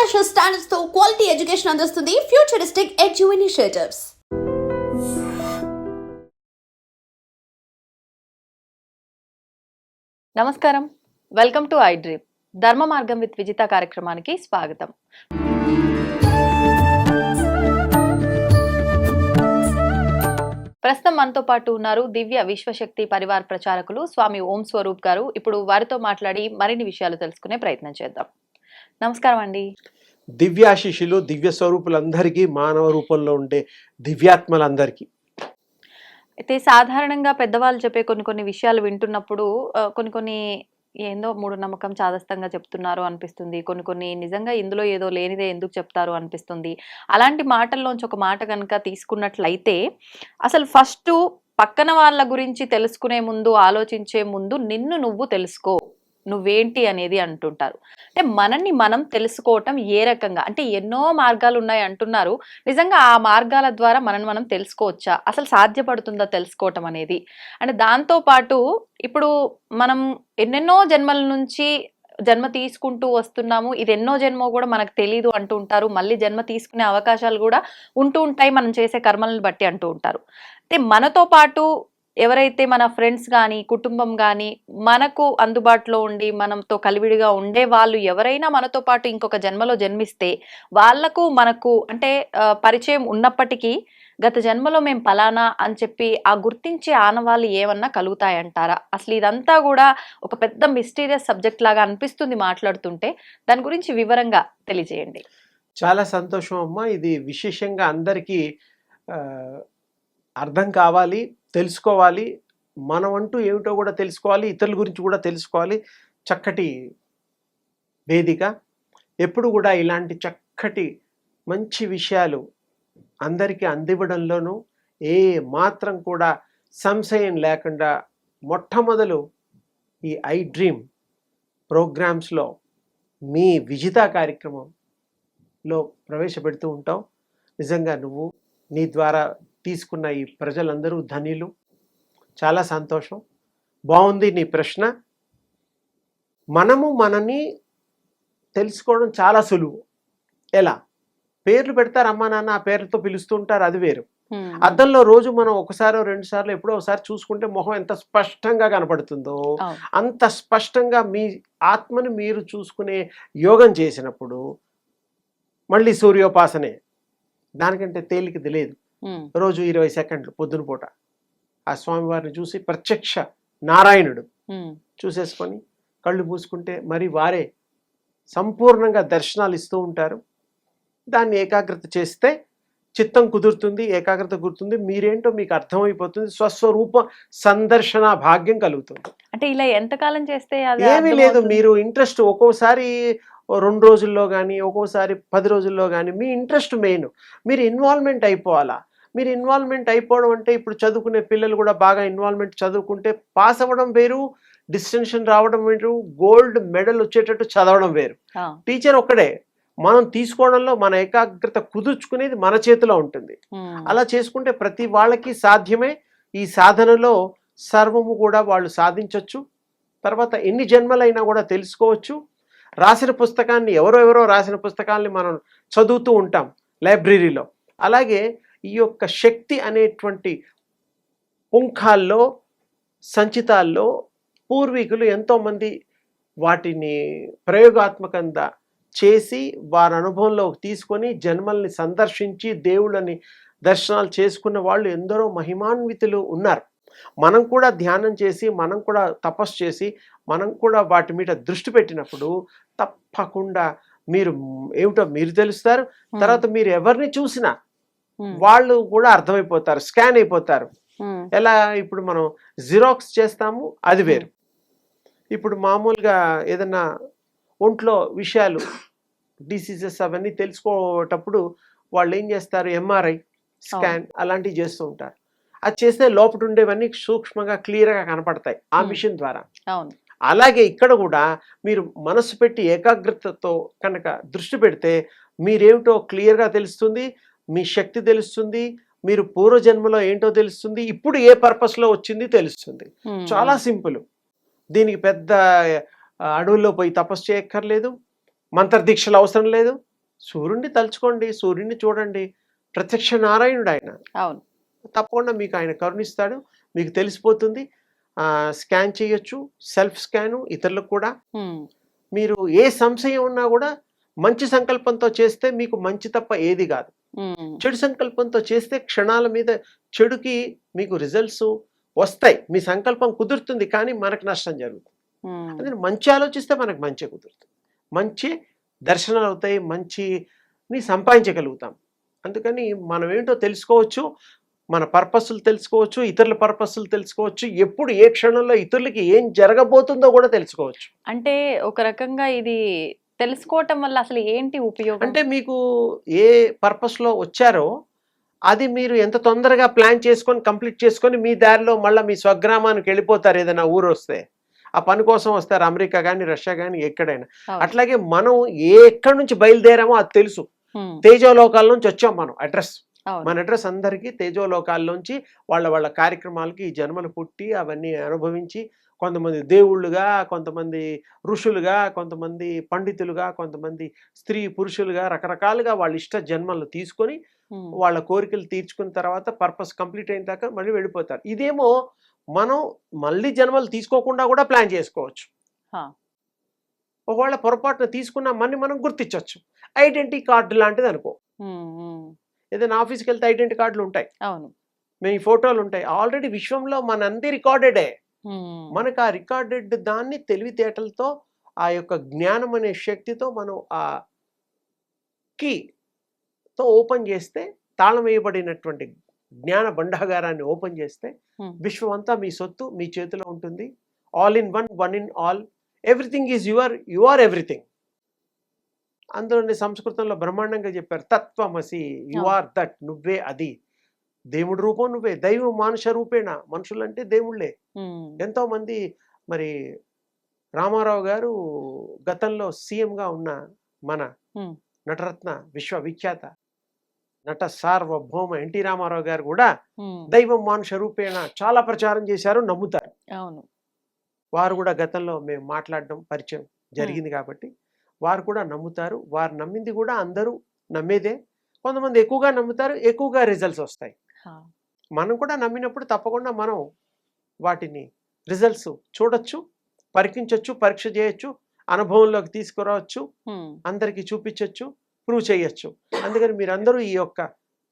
International స్టాండర్డ్స్తో quality education అందిస్తుంది futuristic edu initiatives నమస్కారం. Welcome to iDream Dharma Margam with Vijitha కార్యక్రమానికి స్వాగతం. ప్రస్తుతం మనతో పాటు ఉన్నారు దివ్య విశ్వశక్తి పరివార్ ప్రచారకులు స్వామి ఓం స్వరూప్ గారు. ఇప్పుడు వారితో మాట్లాడి మరిన్ని విషయాలు తెలుసుకునే ప్రయత్నం చేద్దాం. నమస్కారం అండి దివ్యాశిషులు దివ్య స్వరూపులందరికీ మానవ రూపంలో ఉండే దివ్యాత్మలందరికీ. అయితే సాధారణంగా పెద్దవాళ్ళు చెప్పే కొన్ని కొన్ని విషయాలు వింటున్నప్పుడు కొన్ని కొన్ని ఏందో మూఢ నమ్మకం చాదస్తంగా చెప్తున్నారు అనిపిస్తుంది. కొన్ని కొన్ని నిజంగా ఇందులో ఏదో లేనిదే ఎందుకు చెప్తారు అనిపిస్తుంది. అలాంటి మాటల్లోంచి ఒక మాట కనుక తీసుకున్నట్లయితే అసలు ఫస్ట్ పక్కన వాళ్ళ గురించి తెలుసుకునే ముందు ఆలోచించే ముందు నిన్ను నువ్వు తెలుసుకో. నువ్వేంటి అనేది అంటుంటారు. అంటే మనల్ని మనం తెలుసుకోవటం ఏ రకంగా? అంటే ఎన్నో మార్గాలు ఉన్నాయి అంటున్నారు. నిజంగా ఆ మార్గాల ద్వారా మనల్ని మనం తెలుసుకోవచ్చా? అసలు సాధ్యపడుతుందా తెలుసుకోవటం అనేది? అంటే దాంతోపాటు ఇప్పుడు మనం ఎన్నెన్నో జన్మల నుంచి జన్మ తీసుకుంటూ వస్తున్నాము. ఇది ఎన్నో జన్మో కూడా మనకు తెలియదు అంటూ ఉంటారు. మళ్ళీ జన్మ తీసుకునే అవకాశాలు కూడా ఉంటూ ఉంటాయి. మనం చేసే కర్మలను బట్టి అంటూ ఉంటారు. అంటే మనతో పాటు ఎవరైతే మన ఫ్రెండ్స్ కానీ కుటుంబం కానీ మనకు అందుబాటులో ఉండి మనతో కలివిడిగా ఉండే వాళ్ళు ఎవరైనా మనతో పాటు ఇంకొక జన్మలో జన్మిస్తే వాళ్ళకు మనకు అంటే పరిచయం ఉన్నప్పటికీ గత జన్మలో మేము పలానా అని చెప్పి ఆ గుర్తించే ఆనవాళ్ళు ఏమన్నా కలుగుతాయంటారా? అసలు ఇదంతా కూడా ఒక పెద్ద మిస్టీరియస్ సబ్జెక్ట్ లాగా అనిపిస్తుంది మాట్లాడుతుంటే. దాని గురించి వివరంగా తెలియజేయండి. చాలా సంతోషం అమ్మా. ఇది విశేషంగా అందరికీ అర్థం కావాలి తెలుసుకోవాలి. మనం అంటూ ఏమిటో కూడా తెలుసుకోవాలి ఇతరుల గురించి కూడా తెలుసుకోవాలి. చక్కటి వేదిక. ఎప్పుడు కూడా ఇలాంటి చక్కటి మంచి విషయాలు అందరికీ అందివ్వడంలోనూ ఏ మాత్రం కూడా సంశయం లేకుండా మొట్టమొదలు ఈ ఐ డ్రీమ్ ప్రోగ్రామ్స్లో మీ విజిత కార్యక్రమంలో ప్రవేశపెడుతూ ఉంటాం. నిజంగా నువ్వు నీ ద్వారా తీసుకున్న ఈ ప్రజలందరూ ధనిలు. చాలా సంతోషం. బాగుంది నీ ప్రశ్న. మనము మనని తెలుసుకోవడం చాలా సులువు. ఎలా? పేర్లు పెడతారు అమ్మా నాన్న ఆ పేర్లతో పిలుస్తూ ఉంటారు అది వేరు. అద్దంలో రోజు మనం ఒకసారి రెండు సార్లు ఎప్పుడో ఒకసారి చూసుకుంటే మొహం ఎంత స్పష్టంగా కనపడుతుందో. అంత స్పష్టంగా మీ ఆత్మను మీరు చూసుకునే యోగం చేసినప్పుడు మళ్ళీ సూర్యోపాసనే. దానికంటే తేలికది లేదు. రోజు ఇరవై సెకండ్లు పొద్దున పూట. ఆ స్వామివారిని చూసి ప్రత్యక్ష నారాయణుడు. చూసేసుకొని కళ్ళు మూసుకుంటే మరి వారే సంపూర్ణంగా దర్శనాలు ఇస్తూ ఉంటారు. దాన్ని ఏకాగ్రత చేస్తే చిత్తం కుదురుతుంది ఏకాగ్రత కుదురుతుంది మీరేంటో మీకు అర్థమైపోతుంది స్వస్వరూప సందర్శన భాగ్యం కలుగుతుంది. అంటే ఇలా ఎంతకాలం చేస్తే ఏమీ లేదు? మీరు ఇంట్రెస్ట్ ఒక్కోసారి రెండు రోజుల్లో కానీ ఒక్కోసారి పది రోజుల్లో కానీ మీ ఇంట్రెస్ట్ మెయిన్. మీరు ఇన్వాల్వ్మెంట్ అయిపోవాలా? మీరు ఇన్వాల్వ్మెంట్ అయిపోవడం అంటే ఇప్పుడు చదువుకునే పిల్లలు కూడా బాగా ఇన్వాల్వ్మెంట్ చదువుకుంటే పాస్ అవ్వడం వేరు డిస్టింక్షన్ రావడం వేరు గోల్డ్ మెడల్ వచ్చేటట్టు చదవడం వేరు. టీచర్ ఒక్కడే మనం తీసుకోవడంలో మన ఏకాగ్రత కుదుర్చుకునేది మన చేతిలో ఉంటుంది. అలా చేసుకుంటే ప్రతి వాళ్ళకి సాధ్యమే. ఈ సాధనలో సర్వము కూడా వాళ్ళు సాధించవచ్చు తర్వాత ఎన్ని జన్మలైనా కూడా తెలుసుకోవచ్చు. రాసిన పుస్తకాన్ని ఎవరో ఎవరో రాసిన పుస్తకాల్ని మనం చదువుతూ ఉంటాం లైబ్రరీలో. అలాగే ఈ యొక్క శక్తి అనేటువంటి పుంఖాల్లో సంచితాల్లో పూర్వీకులు ఎంతోమంది వాటిని ప్రయోగాత్మకంగా చేసి వారి అనుభవంలో తీసుకొని జన్మల్ని సందర్శించి దేవుళ్ళని దర్శనాలు చేసుకున్న వాళ్ళు ఎందరో మహిమాన్వితులు ఉన్నారు మనం కూడా ధ్యానం చేసి మనం కూడా తపస్సు చేసి మనం కూడా వాటి మీద దృష్టి పెట్టినప్పుడు తప్పకుండా మీరు ఏమిటో మీరు తెలుస్తారు. తర్వాత మీరు ఎవరిని చూసినా. వాళ్ళు కూడా అర్థమైపోతారు స్కాన్ అయిపోతారు. హ్మ్. ఎలా? ఇప్పుడు మనం జిరాక్స్ చేస్తాము అది వేరు. ఇప్పుడు మామూలుగా ఏదన్నా ఒంట్లో విషయాలు డిసీజెస్ అవన్నీ తెలుసుకోవటప్పుడు వాళ్ళు ఏం చేస్తారు? ఎంఆర్ఐ స్కాన్ అలాంటివి చేస్తూ ఉంటారు. అది చేస్తే లోపల ఉండేవన్నీ సూక్ష్మంగా క్లియర్గా కనపడతాయి ఆ Hmm. మిషన్ ద్వారా. అలాగే ఇక్కడ కూడా మీరు మనసు పెట్టి ఏకాగ్రతతో కనుక దృష్టి పెడితే మీరేమిటో క్లియర్గా తెలుస్తుంది మీ శక్తి తెలుస్తుంది మీరు పూర్వజన్మలో ఏంటో తెలుస్తుంది ఇప్పుడు ఏ పర్పస్లో వచ్చింది తెలుస్తుంది. చాలా సింపుల్. దీనికి పెద్ద అడవుల్లో పోయి తపస్సు చేయక్కర్లేదు మంత్రదీక్షలు అవసరం లేదు. సూర్యుడిని తలుచుకోండి సూర్యుడిని చూడండి. ప్రత్యక్ష నారాయణుడు ఆయన అవును. తప్పకుండా మీకు ఆయన కరుణిస్తాడు మీకు తెలిసిపోతుంది. స్కాన్ చేయొచ్చు సెల్ఫ్ స్కాను ఇతరులకు కూడా. మీరు ఏ సంశయం ఉన్నా కూడా మంచి సంకల్పంతో చేస్తే మీకు మంచి తప్ప ఏది కాదు. చెడు సంకల్పంతో చేస్తే క్షణాల మీద చెడుకి మీకు రిజల్ట్స్ వస్తాయి. మీ సంకల్పం కుదురుతుంది కానీ మనకు నష్టం జరుగుతుంది. ఉమ్, అందుకని మంచి ఆలోచిస్తే మనకు మంచి కుదురుతుంది. మంచి దర్శనాలు అవుతాయి మంచిని సంపాదించగలుగుతాం. అందుకని మనం ఏంటో తెలుసుకోవచ్చు మన పర్పస్లు తెలుసుకోవచ్చు ఇతరుల పర్పస్లు తెలుసుకోవచ్చు ఎప్పుడు ఏ క్షణంలో ఇతరులకి ఏం జరగబోతుందో కూడా తెలుసుకోవచ్చు. అంటే ఒక రకంగా ఇది తెలుసుకోవటం వల్ల అసలు ఏంటి ఉపయోగం? అంటే మీకు ఏ పర్పస్లో వచ్చారో అది మీరు ఎంత తొందరగా ప్లాన్ చేసుకొని కంప్లీట్ చేసుకొని మీ దారిలో మళ్ళీ మీ స్వగ్రామానికి వెళ్ళిపోతారు ఏదైనా ఊరు వస్తే. ఆ పని కోసం వస్తారు అమెరికా కానీ రష్యా కానీ ఎక్కడైనా. అట్లాగే మనం ఏ ఎక్కడి నుంచి బయలుదేరామో అది తెలుసు. తేజోలోకాల నుంచి వచ్చాం మనం అడ్రస్. మన అడ్రస్ అందరికీ తేజోలోకాల్లోంచి వాళ్ళ వాళ్ళ కార్యక్రమాలకి ఈ జన్మలు పుట్టి అవన్నీ అనుభవించి కొంతమంది దేవుళ్ళుగా కొంతమంది ఋషులుగా కొంతమంది పండితులుగా కొంతమంది స్త్రీ పురుషులుగా రకరకాలుగా వాళ్ళ ఇష్ట జన్మలు తీసుకొని వాళ్ళ కోరికలు తీర్చుకున్న తర్వాత పర్పస్ కంప్లీట్ అయిన దాకా మళ్ళీ వెళ్ళిపోతారు. ఇదేమో మనం మళ్ళీ జన్మలు తీసుకోకుండా కూడా ప్లాన్ చేసుకోవచ్చు. ఒకవేళ పొరపాటున తీసుకున్న మని మనం గుర్తించవచ్చు ఐడెంటిటీ కార్డు లాంటిది అనుకో. ఏదైనా ఆఫీస్కి వెళ్తే ఐడెంటిటీ కార్డులు ఉంటాయి. అవును. మీ ఫోటోలు ఉంటాయి. ఆల్రెడీ విశ్వంలో మన అంది రికార్డెడే. మనకు ఆ రికార్డెడ్ దాన్ని తెలివితేటలతో ఆ యొక్క జ్ఞానం అనే శక్తితో మనం ఆ కీతో ఓపెన్ చేస్తే తాళం వేయబడినటువంటి జ్ఞాన భండాగారాన్ని ఓపెన్ చేస్తే. విశ్వం అంతా మీ సొత్తు మీ చేతిలో ఉంటుంది. All in one one in all everything is your you are everything అందులోని సంస్కృతంలో బ్రహ్మాండంగా చెప్పారు తత్వమసి యు. ఆర్ దట్ నువ్వే అది. దేవుడి రూపం నువ్వే. దైవం మానుష రూపేణ మనుషులంటే దేవుళ్ళే. ఎంతో మంది మరి రామారావు గారు గతంలో సీఎంగా ఉన్న మన. నటరత్న విశ్వవిఖ్యాత నట సార్వభౌమ ఎన్టీ రామారావు గారు కూడా దైవం మానుష రూపేణ చాలా ప్రచారం చేశారు నమ్ముతారు. అవును. వారు కూడా గతంలో మేము మాట్లాడడం పరిచయం జరిగింది కాబట్టి వారు కూడా నమ్ముతారు. వారు నమ్మింది కూడా అందరూ నమ్మేదే. కొంతమంది ఎక్కువగా నమ్ముతారు ఎక్కువగా రిజల్ట్స్ వస్తాయి. మనం కూడా నమ్మినప్పుడు తప్పకుండా మనం వాటిని రిజల్ట్స్ చూడొచ్చు పరీక్షించవచ్చు పరీక్ష చేయొచ్చు అనుభవంలోకి తీసుకురావచ్చు అందరికీ చూపించవచ్చు ప్రూవ్ చేయొచ్చు. అందుకని మీరందరూ ఈ యొక్క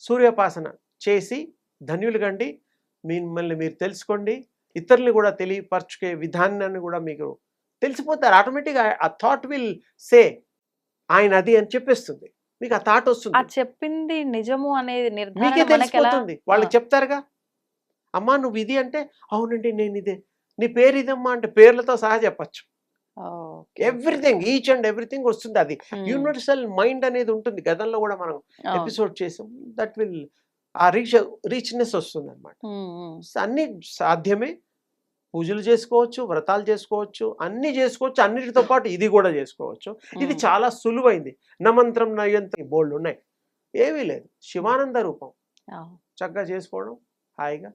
సూర్యోపాసన చేసి ధన్యులు కండి. మిమ్మల్ని మీరు తెలుసుకోండి. ఇతరుల్ని కూడా తెలియపరచుకే విధానాన్ని కూడా మీకు తెలిసిపోతారు. ఆటోమేటిక్గా ఆ థాట్ విల్ సే ఆయన అది అని చెప్పేస్తుంది. మీకు ఆ థాట్ వస్తుంది. చెప్పింది నిజము అనేది మీకే తెలిసిపోతుంది. వాళ్ళకి ఆ. చెప్తారుగా అమ్మా నువ్వు ఇది అంటే అవునండి నేను ఇదే. నీ పేరు ఇదమ్మా అంటే పేర్లతో సహా చెప్పచ్చు. ఎవ్రీథింగ్ ఈచ్ అండ్ ఎవ్రీథింగ్ వస్తుంది అది. యూనివర్సల్ మైండ్ అనేది ఉంటుంది. గతంలో కూడా మనం. ఎపిసోడ్ చేసాం. దట్ విల్ ఆ రీచ్ రీచ్నెస్ వస్తుంది అనమాట అన్ని సాధ్యమే. పూజలు చేసుకోవచ్చు వ్రతాలు చేసుకోవచ్చు అన్ని చేసుకోవచ్చు. అన్నిటితో పాటు ఇది కూడా చేసుకోవచ్చు. ఇది చాలా సులువైంది. నమంత్రం నయంత్రం బోల్డ్ ఉన్నాయి. ఏమీ లేదు. శివానంద రూపం. చక్కగా చేసుకోవడం హాయిగా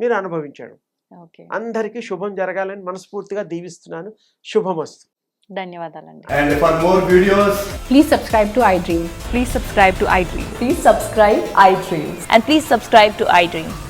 మీరు అనుభవించడం. ఓకే. అందరికీ శుభం జరగాలని మనస్ఫూర్తిగా దీవిస్తున్నాను. శుభమస్తు. ధన్యవాదాలండి. And for more videos, Please subscribe to iDream. Please subscribe to iDream. Please subscribe iDream. And please subscribe to iDream.